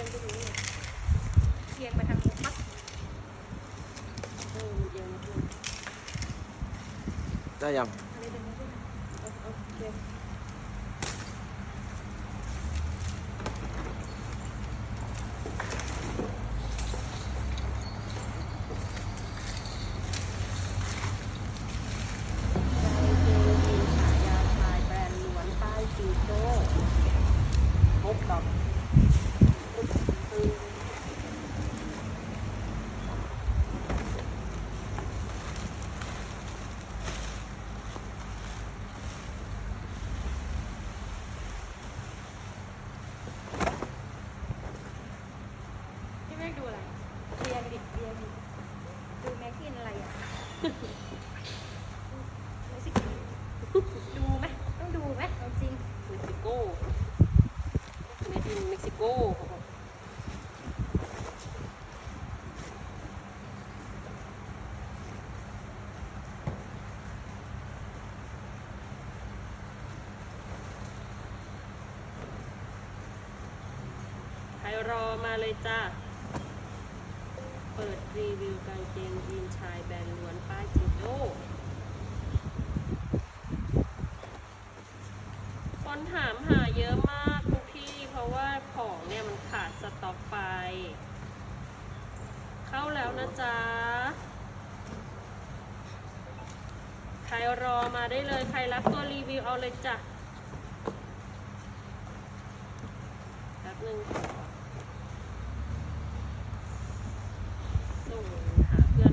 ดินไปดูนี่เอียงไปทางนู้นปั๊บเออเดี๋ยวนะคุณได้ยัง อะไรเดินไปดูนะ เอาเอาโอเค เจอยีนขายาวชายแบรนด์ล้วนป้ายจีโจ้ พบกับ คือพี่แม็กดูอะไรเรียนดิเรียนดิดูแม็กกินอะไรอะ ไม่สิดูไหมต้องดูไหมเอาจริง เม็กซิโกเมดินเม็กซิโกเขาบอกใค รอมาเลยจ้า เปิดรีวิวกางเกงยีนชายแบรนด์ล้วนป้ายจิโจ้คนถามหาเยอะมากทุกที่เพราะว่าของเนี่ยมันขาดสต็อกไป เข้าแล้วนะจ๊ะใครรอมาได้เลยใครรับตัวรีวิวเอาเลยจ้ะแป๊บนึงขอส่งหาเพื่อน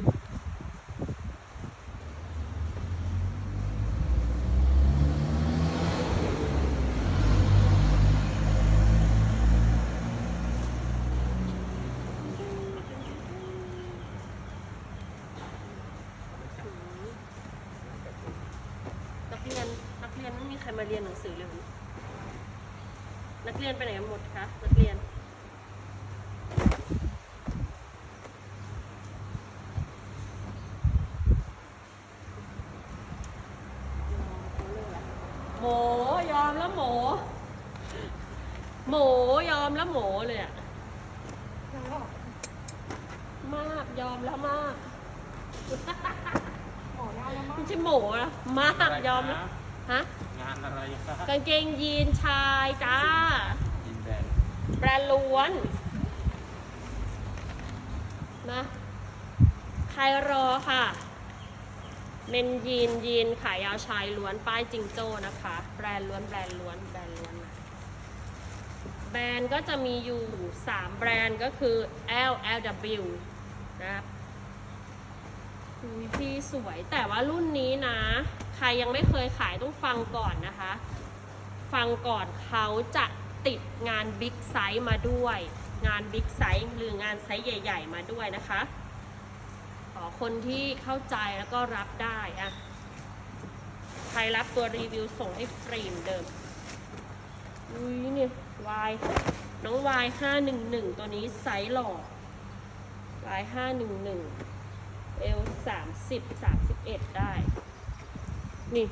นักเรียนนักเรียนไม่มีใครมาเรียนหนังสือเลยวันนี้นักเรียนไปไหนกันหมดคะนักเรียนหมูยอมแล้วหมูหมูยอมแล้วหมูเลยอะยังหรอกมากยอมแล้วมากหมอยาวแล้วมั้งไม่ใช่หมูนะมากยอมแล้วฮะ งานอะไรครับกางเกงยีนชายจ้า ยินแบนแบรนด์ล้วนมาใครรอค่ะ เมนยีนยีนขายาวชายล้วนป้ายจิงโจ้นะคะ แบรนด์ล้วนแบรนด์ล้วนแบรนด์ล้วนนะแบรนด์ก็จะมีอยู่ 3 แบรนด์ก็คือ L L W นะครับอุยพี่สวยแต่ว่ารุ่นนี้นะ ใครยังไม่เคยขายต้องฟังก่อนนะคะ ฟังก่อนเขาจะติดงานบิ๊กไซส์มาด้วย งานบิ๊กไซส์หรืองานไซส์ใหญ่ ๆ มาด้วยนะคะขอคนที่เข้าใจแล้วก็รับได้อะใครรับตัวรีวิวส่งให้ฟรีมเดิมอุ้ยเนี่ยวายน้องวายห้าหนึ่งหนึ่งตัวนี้ไซส์หล่อวายห้าหนึ่งหนึ่งเอลสามสิบสามสิบเอ็ดได้ นี่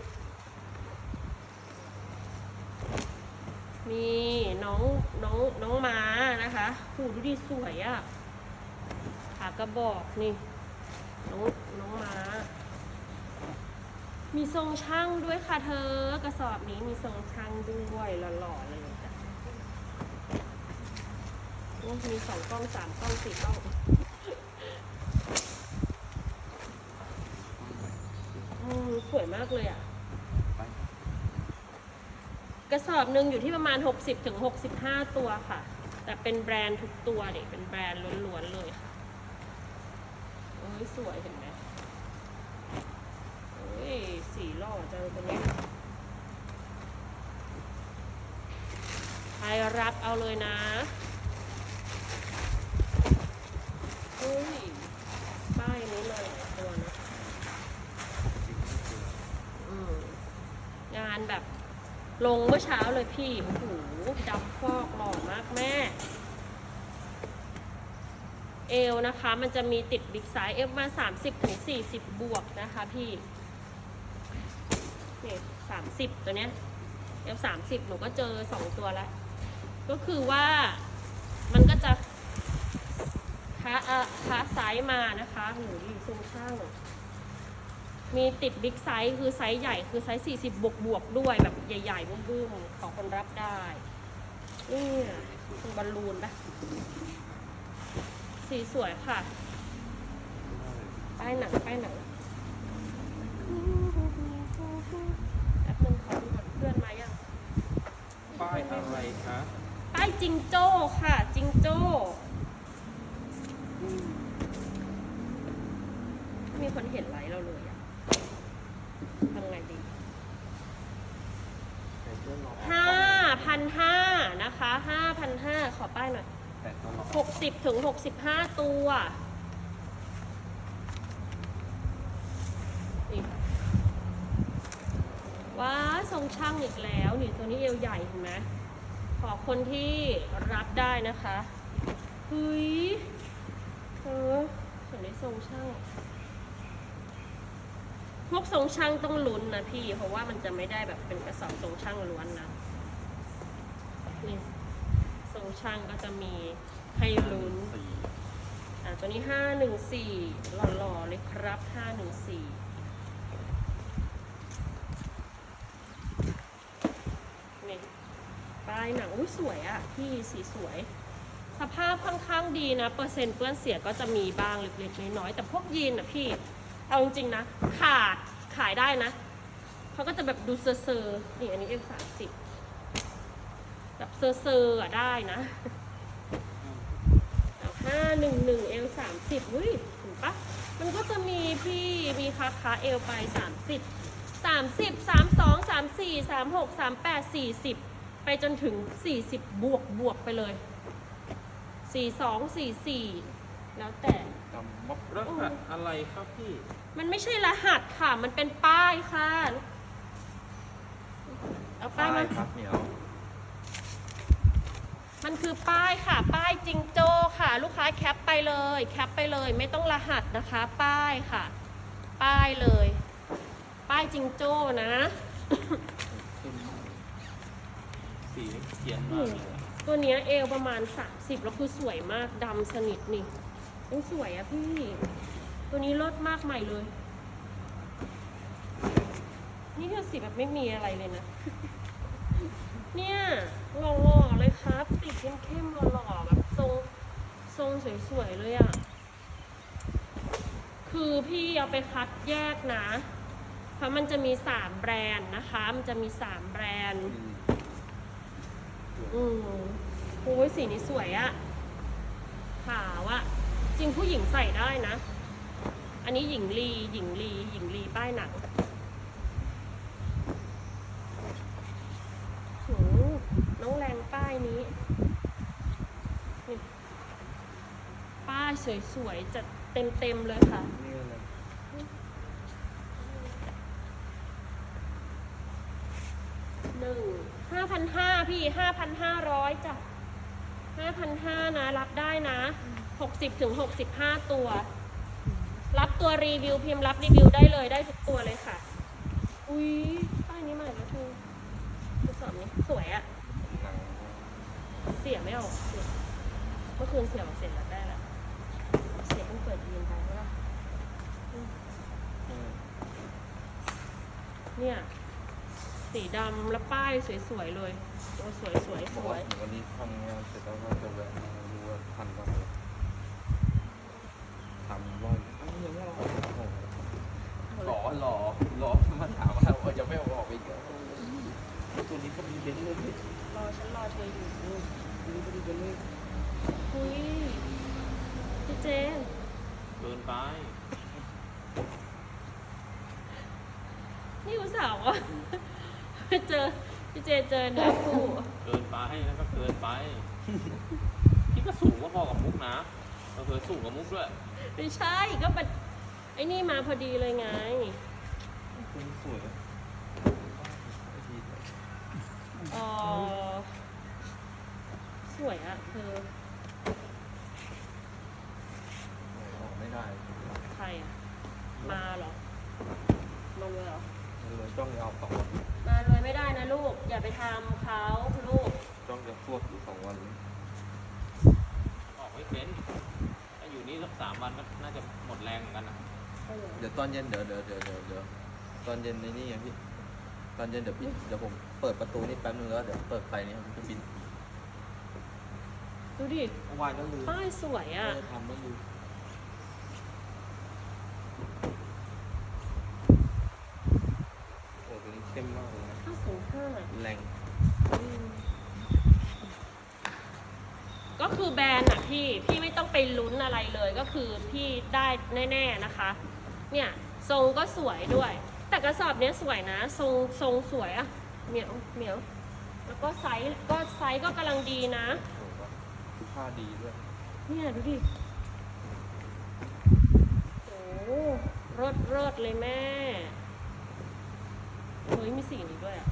มีน้องน้องน้องม้านะคะหูดูดิสวยอะ่ะขากระบอกนี่ น้องน้องม้า มีทรงช่างด้วยค่ะเธอกระสอบนี้มีทรงช่างด้วยหล่อๆเลยจ้ะมีสองกล้องสามกล้องสี่กล้องอืมส วยมากเลยอะไปกระสอบหนึ่งอยู่ที่ประมาณ 60ถึง65 ตัวค่ะ แต่เป็นแบรนด์ทุกตัวเด็กเป็นแบรนด์ล้วนๆเลยค่ะโอ้ยสวยเห็นไหมโอ้ยสีหล่อจังตัวเนี้ยใครรับเอาเลยนะเฮ้ยป้ายนี้เลยหลายตัวนะอืมงานแบบลงเมื่อเช้าเลยพี่ โอ้โหดำฟอกหล่อมากแม่ เอวนะคะ มันจะมีติดบิ๊กไซส์เอวมา 30ถึง40 บวกนะคะพี่เนี่30 ตัวเนี้ยเอว30 หนูก็เจอ 2 ตัวแล้ว ก็คือว่ามันก็จะค้าเอ่อค้าไซส์มานะคะหนูดีทรงช่าง มีติดบิ๊กไซส์คือไซส์ใหญ่คือไซส์ 40 บวกบวกๆด้วยแบบใหญ่ๆบึ้มๆของคนรับได้นี่คือบอลลูนปะสีสวยค่ะ ป้ายหนังป้ายหนังแป๊บนึงขอดูก่อนเพื่อนมายัง ป้ายอะไรคะป้ายจิงโจ้ค่ะ จิงโจ้ไม่มีคนเห็นไลฟ์เราเลยอะ ทำไงดีแต่เพื่อนรอห้าพันห้านะคะห้าพันห้าขอป้ายหน่อยแต่ตัวรอหกสิบถึงหกสิบห้าตัวนี่ว้าทรงช่างอีกแล้ว นี่ตัวนี้เอวใหญ่เห็นไหมขอคนที่รับได้นะคะเฮ้ยเออส่วนนี้ทรงช่าง พวกทรงช่างต้องลุ้นนะพี่ เพราะว่ามันจะไม่ได้แบบเป็นกระสอบทรงช่างล้วนนะนี่ทรงช่างก็จะมีให้ลุ้นอะตัวนี้ห้าหนึ่งสี่หล่อๆเลยครับห้าหนึ่งสี่นี่ป้ายหนังอุ้ยสวยอะพี่สีสวย สภาพค่อนข้างดีนะ เปอร์เซ็นต์เปื้อนเสียก็จะมีบ้างเล็กๆน้อยๆแต่พวกยีนอะพี่ เอาจริงๆนะ ขาดขายได้นะเขาก็จะแบบดูเซอร์ๆนี่อันนี้เอ็มสามสิบแบบเซอร์ๆอะได้นะห้าหนึ่งหนึ่งเอลสามสิบอุ้ยถูกปะมันก็จะมีพี่มีคาคาเอลไปสามสิบสามสิบสามสองสามสี่สามหกสามแปดสี่สิบไปจนถึงสี่สิบบวกบวกไปเลยสี่สองสี่สี่แล้วแต่ จำม็อบรหัสอะไรครับพี่ มันไม่ใช่รหัสค่ะ มันเป็นป้ายค่ะ เอาป้ายมา ครับเหนียว มันคือป้ายค่ะ ป้ายจิงโจ้ค่ะ ลูกค้าแคปไปเลย แคปไปเลย ไม่ต้องรหัสนะคะ ป้ายค่ะ ป้ายเลย ป้ายจิงโจ้นะสีเขียนมากเลยตัวเนี้ยเอวประมาณ 30 แล้วคือสวยมากดำสนิทนี่ โอ้ยสวยอะพี่ ตัวนี้เลิศมากใหม่เลย นี่คือสีแบบไม่มีอะไรเลยนะ เนี่ยหล่อๆเลยครับสีเข้มๆหล่อๆแบบทรงทรงสวยๆเลยอะคือพี่เอาไปคัดแยกนะ เพราะมันจะมีสามแบรนด์นะคะ มันจะมีสามแบรนด์ อืมโอ้ยสีนี้สวยอะขาวอะ จริงผู้หญิงใส่ได้นะ อันนี้หญิงลีหญิงลีหญิงลีป้ายหนังโหน้องแรงป้ายนี้นี่ป้ายสวยๆจัดเต็มๆเลยค่ะ นี่อะไรหนึ่งห้าพันห้าพี่ห้าพันห้าร้อยจ้ะห้าพันห้านะ รับได้นะ หกสิบถึงหกสิบห้าตัว รับตัวรีวิวพิมพ์รับรีวิวได้เลยได้ทุกตัวเลยค่ะ อุ้ยป้ายนี้ใหม่แล้วคือทดสอบนี้สวยอะเสียไม่ออกเสียเมื่อคืนเสียบอกเสร็จแล้วได้แล้วเสียเพิ่งเปิดยีนไปใช่ปะอืมเนี่ยสีดำแล้วป้ายสวยๆเลยโอ้สวยสวยๆสวย วันนี้ทำงานเสร็จแล้วก็จะแวะมาดูว่าทันบ้างไหม ทำว่าเอ้ายังไม่รอโอ้โหรอรอรอมาถามว่าว่าจะไม่เอาออกไปอีกเหรอตัวนี้ก็มีเบนซ์เลยพี่รอฉันรอเธออยู่ตัวนี้ก็มีเบนซ์เลยคุยพี่เจนเกินไปนี่อุตส่าห์ว่าเจอพี่เจเจอเนื้อคู่เกินไปแล้วก็เกินไปพี่ก็สูงกว่าพอกับมุกนะ เราเคยสูงกว่ามุกด้วยไม่ใช่ก็เป็นไอ้นี่มาพอดีเลยไงตัวนี้สวยนะอ๋อสวยอะเธอออกไม่ได้ใครอะมาเหรอมาเลยเหรอมันเลยจ้องจะเอาสองวันมาเลยไม่ได้นะลูก อย่าไปทำเขาลูก จ้องจะควบอยู่สองวันออก ไม่เป็นไอถ้าอยู่นี่สักสามวันก็น่าจะหมดแรงเหมือนกันนะเออเดี๋ยวตอนเย็นเดี๋ยวเดี๋ยวเดี๋ยวเดี๋ยวเดี๋ยวตอนเย็นในนี่ไงพี่ ตอนเย็นเดี๋ยวพี่เดี๋ยวผมเปิดประตูนี่แป๊บนึงแล้วเดี๋ยวเปิดไฟนี่มันจะบินดูดิเมื่อวานก็ลืมป้ายสวยเออะอทำไม่ลืมโอ้ตัวนี้เข้มมากเลยนะ ห้าศูนย์ห้า แรง ก็คือแบรนด์อะพี่ พี่ไม่ต้องไปลุ้นอะไรเลยก็คือพี่ได้แน่ๆนะคะ เนี่ยทรงก็สวยด้วย แต่กระสอบเนี้ยสวยนะ ทรงทรงสวยอะเหมียวเหมียว แล้วก็ไซส์ก็ไซส์ก็กำลังดีนะโอ้โหผ้าดีด้วยเนี่ยดูดิ โอ้รดรดเลยแม่ เฮ้ยมีสีนี้ด้วยอะ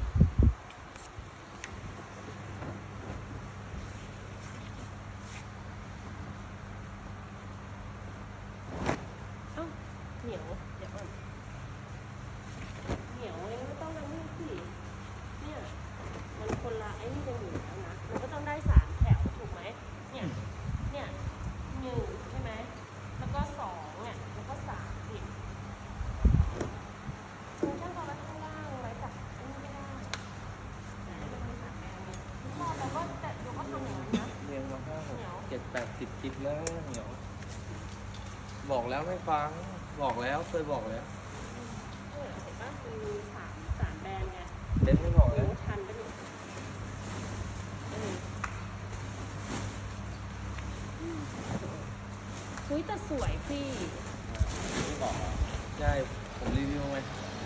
เอ้าเหนียว เดี๋ยวก่อนเหนียวเองไม่ต้องนั่งนี่สิเนี่ย มันคนละไอ้นี่กันอยู่แล้วนะ มันก็ต้องได้สามแถวถูกไหม เนี่ย เนี่ยหนึ่งใช่ไหม แล้วก็สองเนี่ย แล้วก็สามสิฉันช่างตอนละข้างล่างไว้จับอันนี้ไม่ได้แต่มันมีสามแนวเนี่ยชอบแล้วก็แต่ดูก็ทำอย่างนั้นนะ เรียงมาห้าหก เหนียว เจ็ด แปดสิบคลิปแล้วเหนียวบอกแล้วไม่ฟัง บอกแล้วเคยบอกแล้วเออเห็นปะมันมีสามสามแบรนด์ไงเล่นไม่บอกแล้วโอ้ทันไปหนึ่งเอออุ้ยแต่สวยพี่ไม่บอกอะใช่ ผมรีวิวไง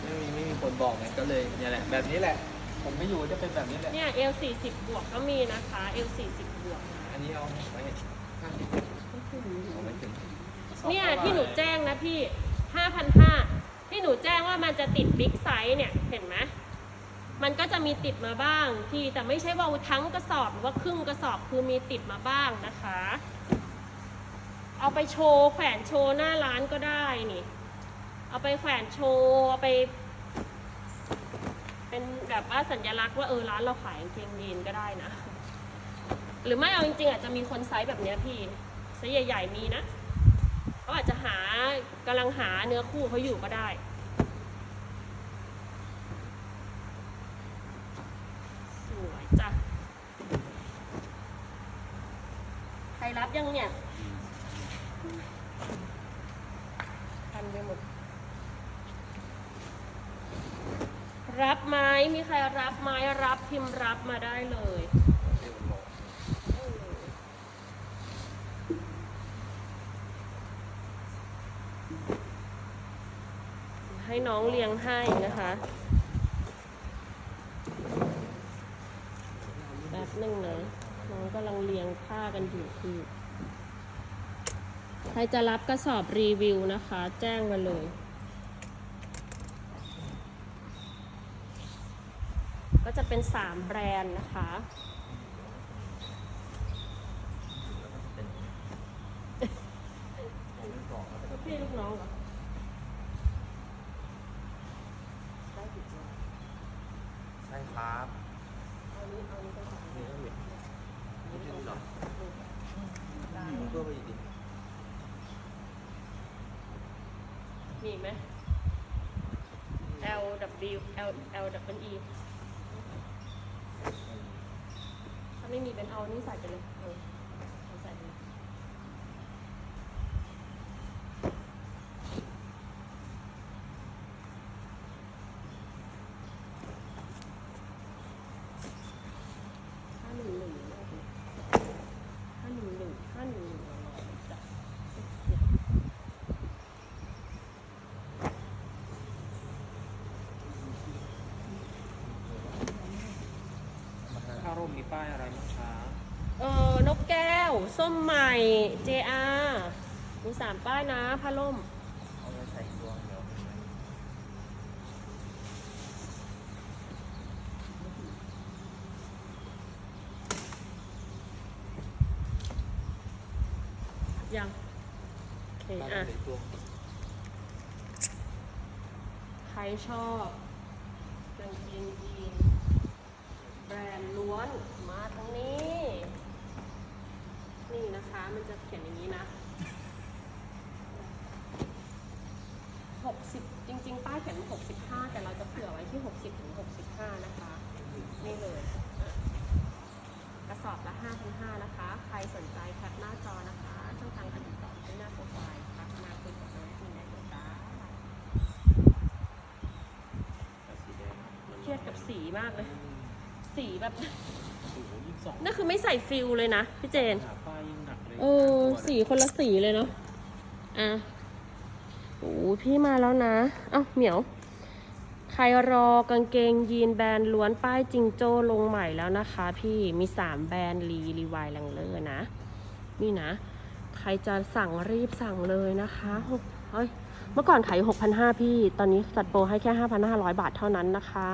ไม่มีไม่มีคนบอกไงก็เลยเนี่ยแหละ แบบนี้แหละ ผมไม่อยู่จะเป็นแบบนี้แหละ เนี่ย L 40บวกก็มีนะคะ L 40บวกนะ อันนี้เอาไว้ห้าสิบเอาไม่ถึงเนี่ยที่หนูแจ้งนะพี่5,500ที่หนูแจ้งว่ามันจะติดบิ๊กไซส์เนี่ยเห็นไหมมันก็จะมีติดมาบ้างพี่แต่ไม่ใช่ว่าทั้งกระสอบหรือว่าครึ่งกระสอบคือมีติดมาบ้างนะคะ เอาไปโชว์แขวนโชว์หน้าร้านก็ได้นี่ เอาไปแขวนโชว์เอาไป เป็นแบบว่าสัญลักษณ์ว่าเออร้านเราขายกางเกงยีนก็ได้นะ หรือไม่เอาจริงๆอาจจะมีคนไซส์แบบเนี้ยพี่ไซส์ใหญ่ ๆ มีนะเขาอาจจะหากำลังหาเนื้อคู่เขาอยู่ก็ได้ สวยจ้ะใครรับยังเนี่ยทันไปหมดรับไหมมีใครรับไหมรับพิมพ์รับมาได้เลย เดี๋ยวบอก ให้น้องเลี้ยงให้นะคะแป๊บหนึ่งนะน้องกำลังเลี้ยงผ้ากันอยู่คือใครจะรับกระสอบรีวิวนะคะ แจ้งมาเลยก็จะเป็น 3 แบรนด์นะคะ พี่ลูกน้องเหรอ ได้ผิดตัว ใช่ครับ เอานี้เอานี้ไปก่อน นี่ก็มี นี่ตรงกลาง มันก็ไปอีกดิ มีอีก ไหม L W L L W E ถ้าไม่มีเป็นเอานี่ใส่ไปเลยเออเอาใส่ไปเลยห้าหนึ่งหนึ่งห้าหนึ่งหนึ่งห้าหนึ่งหนึ่งจ้ะ ผ้าร่ มมีป้ายอะไรมั้งคะเออนกแก้ว ส้มใหม่ JR มีสามป้ายนะผ้าล่มเอาไปใส่ตัวเดี๋ยวยังโอเคตามอะ ใส่ตัว ใครชอบ มาตรงนี้ นี่นะคะ มันจะเขียนอย่างนี้นะหกสิบจริง ๆ ป้ายเขียนหกสิบห้าแต่เราจะเผื่อไว้ที่หกสิบถึงหกสิบห้านะคะ นี่เลยกระสอบละห้าพันห้านะคะ ใครสนใจแคปหน้าจอนะคะช่องทางการติดต่อที่หน้าโปรไฟล์ค่ะมาคุยกับน้องจีนได้เลยจ้าเครียดกับสีมากเลย สีแบบโอ้โหยิ่งสองนั่นคือไม่ใส่ฟิลเลยนะพี่เจน หาป้ายยิ่งหนักเลยเออสีคนละสีเลยเนาะ อะโอ้พี่มาแล้วนะ เอ้าเหมียว ใครรอกางเกงยีนแบรนด์ล้วนป้ายจิงโจ้ลงใหม่แล้วนะคะ พี่มี3แบรนด์รีรีวายแลงเลอร์นะ นี่นะ ใครจะสั่งรีบสั่งเลยนะคะหกเฮ้ย เมื่อก่อนขาย6,500 พี่ ตอนนี้จัดโปรให้แค่ 5,500 บาทเท่านั้นนะคะ